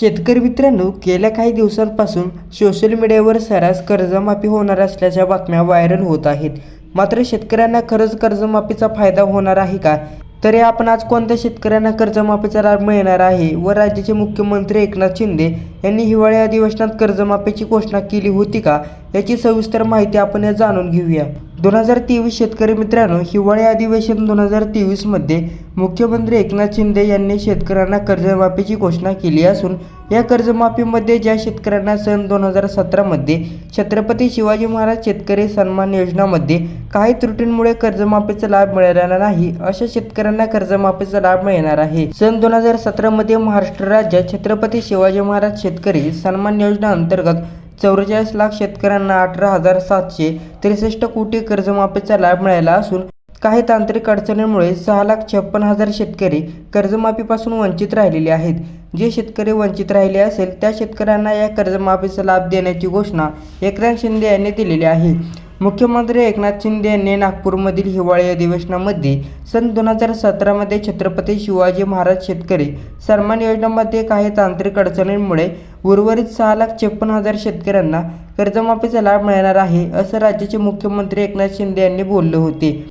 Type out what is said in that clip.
शेतकरी मित्रांनो गेल्या काही दिवसांपासून सोशल मीडियावर सरास कर्जमाफी होणार असल्याच्या बातम्या व्हायरल होत आहेत. मात्र शेतकऱ्यांना खरंच कर्जमाफीचा फायदा होणार आहे का? तरी आपण आज कोणत्या शेतकऱ्यांना कर्जमाफीचा लाभ मिळणार आहे व राज्याचे मुख्यमंत्री एकनाथ शिंदे यांनी हिवाळी अधिवेशनात कर्जमाफीची घोषणा केली होती का? याची सविस्तर माहिती आपण या जाणून घेऊया. दोन हजार तेवीस शेतकरी मित्रांनो हिवाळी अधिवेशन दोन हजार तेवीसमध्ये मुख्यमंत्री एकनाथ शिंदे यांनी शेतकऱ्यांना कर्जमाफीची घोषणा केली असून या कर्जमाफीमध्ये ज्या शेतकऱ्यांना सन दोन हजार सतरामध्ये छत्रपती शिवाजी महाराज शेतकरी सन्मान योजनामध्ये काही त्रुटींमुळे कर्जमाफीचा लाभ मिळालेला नाही अशा शेतकऱ्यांना कर्जमाफीचा लाभ मिळणार आहे. सन दोन हजार सतरामध्ये महाराष्ट्र राज्यात छत्रपती शिवाजी महाराज शेतकरी सन्मान योजना अंतर्गत चौवेचाळीस लाख शेतकऱ्यांना अठरा हजार सातशे त्रेसष्ट कोटी कर्जमाफीचा लाभ मिळाला असून काही तांत्रिक अडचणींमुळे सहा लाख छप्पन हजार शेतकरी कर्जमाफीपासून वंचित राहिलेले आहेत. जे शेतकरी वंचित राहिले असेल त्या शेतकऱ्यांना या कर्जमाफीचा लाभ देण्याची घोषणा एकनाथ शिंदे यांनी दिलेली आहे. मुख्यमंत्री एकनाथ शिंदे यांनी नागपूरमधील हिवाळी अधिवेशनामध्ये सन दोन हजार सतरामध्ये छत्रपती शिवाजी महाराज शेतकरी सन्मान योजनेमध्ये काही तांत्रिक अडचणींमुळे उर्वरित सहा लाख छप्पन हजार शेतकऱ्यांना कर्जमाफीचा लाभ मिळणार आहे असं राज्याचे मुख्यमंत्री एकनाथ शिंदे यांनी बोलले होते.